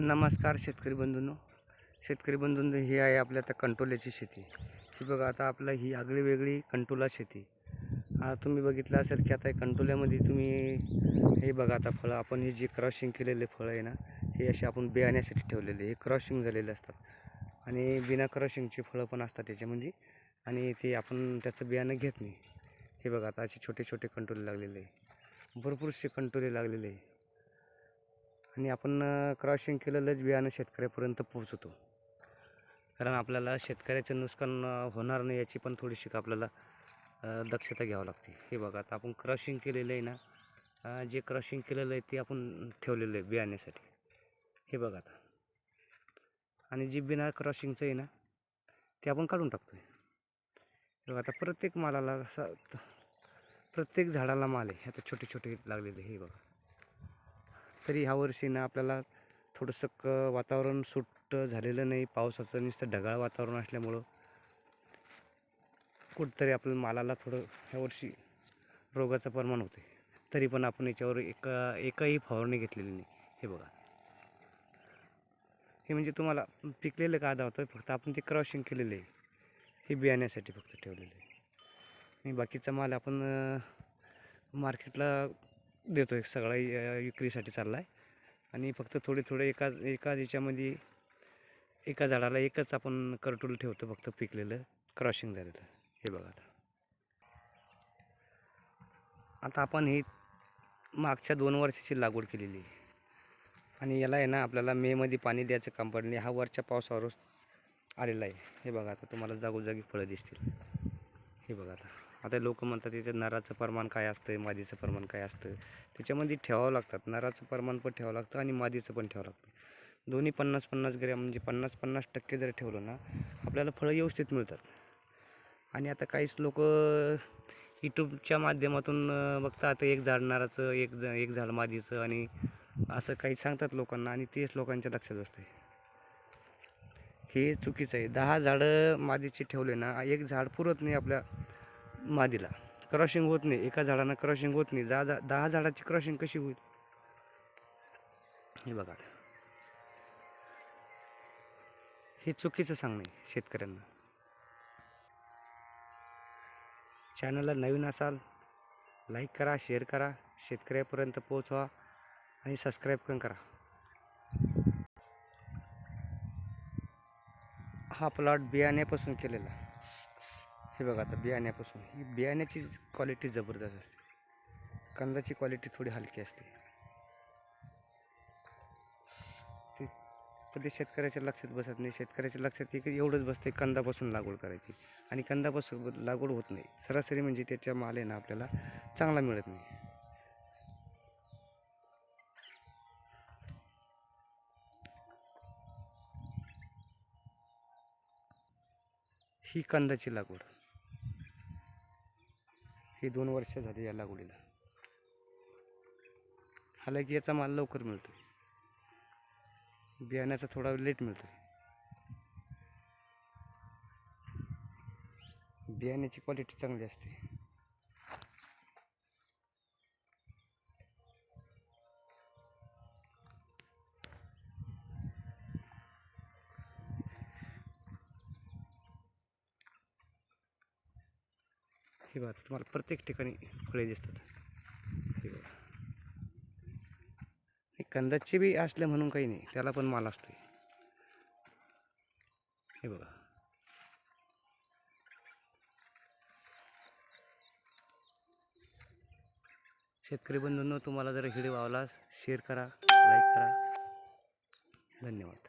नमस्कार शेतकरी बंधूंनो. शेतकरी बंधूंनो ही आहे आपल्या आता कंटोल्याची शेती. ही बघा आता आपलं ही आगळी वेगळी कंटोला शेती. हा तुम्ही बघितलं असेल की आता कंटोल्यामध्ये तुम्ही हे बघा आता फळं आपण हे जे क्रॉशिंग केलेले फळं आहे ना हे असे आपण बियाण्यासाठी ठेवलेले हे क्रॉशिंग झालेले असतात. आणि बिना क्रॉशिंगची फळं पण असतात त्याच्यामध्ये. आणि ते आपण त्याचं बियाणं घेत नाही. हे बघा आता असे छोटे छोटे कंटोले लागलेले आहे. भरपूरसे कंटोले लागलेले आहे. आणि आपण क्रॉशिंग केलेलंच बियाणं शेतकऱ्यापर्यंत पोहोचवतो कारण आपल्याला शेतकऱ्याचं नुकसान होणार नाही याची पण थोडीशी आपल्याला दक्षता घ्यावं लागते. हे बघा आता आपण क्रॉशिंग केलेलं आहे ना जे क्रॉशिंग केलेलं आहे ते आपण ठेवलेलं आहे बियाण्यासाठी. हे बघा आता. आणि जे बिना क्रॉशिंगचं आहे ना ते आपण काढून टाकतो आहे बघा आता प्रत्येक मालाला असा प्रत्येक झाडाला माल आहे. आता छोटे छोटे लागलेले हे बघा. तरी ह्या वर्षी ना आपल्याला थोडंसं क वातावरण सुट झालेलं नाही. पावसाचं नुसतं ढगाळ वातावरण असल्यामुळं कुठंतरी आपल्या मालाला थोडं ह्या वर्षी रोगाचं प्रमाण होते तरी पण आपण याच्यावर एका एकही फवारणी घेतलेली नाही. हे बघा. हे म्हणजे तुम्हाला पिकलेलं का दावतं फक्त आपण ते क्रॉशिंग केलेलं आहे. हे बियाण्यासाठी फक्त ठेवलेलं आहे. आणि बाकीचा माल आपण मार्केटला देतो आहे सगळा विक्रीसाठी चालला आहे आणि फक्त थोडे थोडे एका एका याच्यामध्ये एका झाडाला एकच आपण करटूल ठेवतो फक्त पिकलेलं क्रॉशिंग झालेलं. हे बघा आता. आता आपण ही मागच्या दोन वर्षाची लागवड केलेली आहे. आणि याला आहे ना आपल्याला मेमध्ये पाणी द्यायचं काम पडले हा वरच्या पावसावरच आलेला आहे. हे बघा आता तुम्हाला जागोजागी फळं दिसतील. हे बघा आता. आता लोक म्हणतात तिथे नराचं प्रमाण काय असतं मादीचं प्रमाण काय असतं? त्याच्यामध्ये ठेवावं लागतात. नराचं प्रमाण पण ठेवावं लागतं आणि मादीचं पण ठेवावं लागतं. दोन्ही पन्नास पन्नास ग्रॅम म्हणजे पन्नास पन्नास टक्के जर ठेवलं ना आपल्याला फळं व्यवस्थित मिळतात. आणि आता काहीच लोक यूट्यूबच्या माध्यमातून बघता आता एक झाड नाराचं एक ज एक झाड मादीचं आणि असं काही सांगतात लोकांना आणि तेच लोकांच्या लक्षात असते हे चुकीचं आहे. दहा झाडं मादीचे ठेवले ना एक झाड पुरत नाही आपल्या मादीला. क्रॉशिंग होत नाही. एका झाडानं क्रॉशिंग होत नाही. जा जा- दहा झाडाची क्रॉशिंग कशी होईल? हे बघा हे चुकीचं सांगणं आहे शेतकऱ्यांना. चॅनलला नवीन असाल लाईक करा शेअर करा शेतकऱ्यापर्यंत पोहोचवा आणि सबस्क्राईब पण करा. हा प्लॉट बियाण्यापासून केलेला. हे बघा आता बियाण्यापासून. ही बियाण्याची क्वालिटी जबरदस्त असते. कंदाची क्वालिटी थोडी हलकी असते. ते पण ते शेतकऱ्याच्या लक्षात बसत नाही. शेतकऱ्याच्या लक्षात एक एवढंच बसते कंदापासून लागवड करायची. आणि कंदापासून लागवड होत नाही. सरासरी म्हणजे त्याच्या माल आहे ना आपल्याला चांगला मिळत नाही. ही कंदाची लागवड. ही दोन वर्ष झाली या लागवडीला. हालाकी याचा माल लवकर मिळतो बियाण्याचा थोडा लेट मिळतो बियाण्याची क्वालिटी चांगली असते. हे बघा तुम्हाला प्रत्येक ठिकाणी फळे दिसतात. हे बघा. हे कंदाचे बी असले म्हणून काही नाही त्याला पण माल असतो हे बघा. शेतकरी बंधूंनो तुम्हाला जर व्हिडिओ वावलास शेअर करा लाईक करा. धन्यवाद.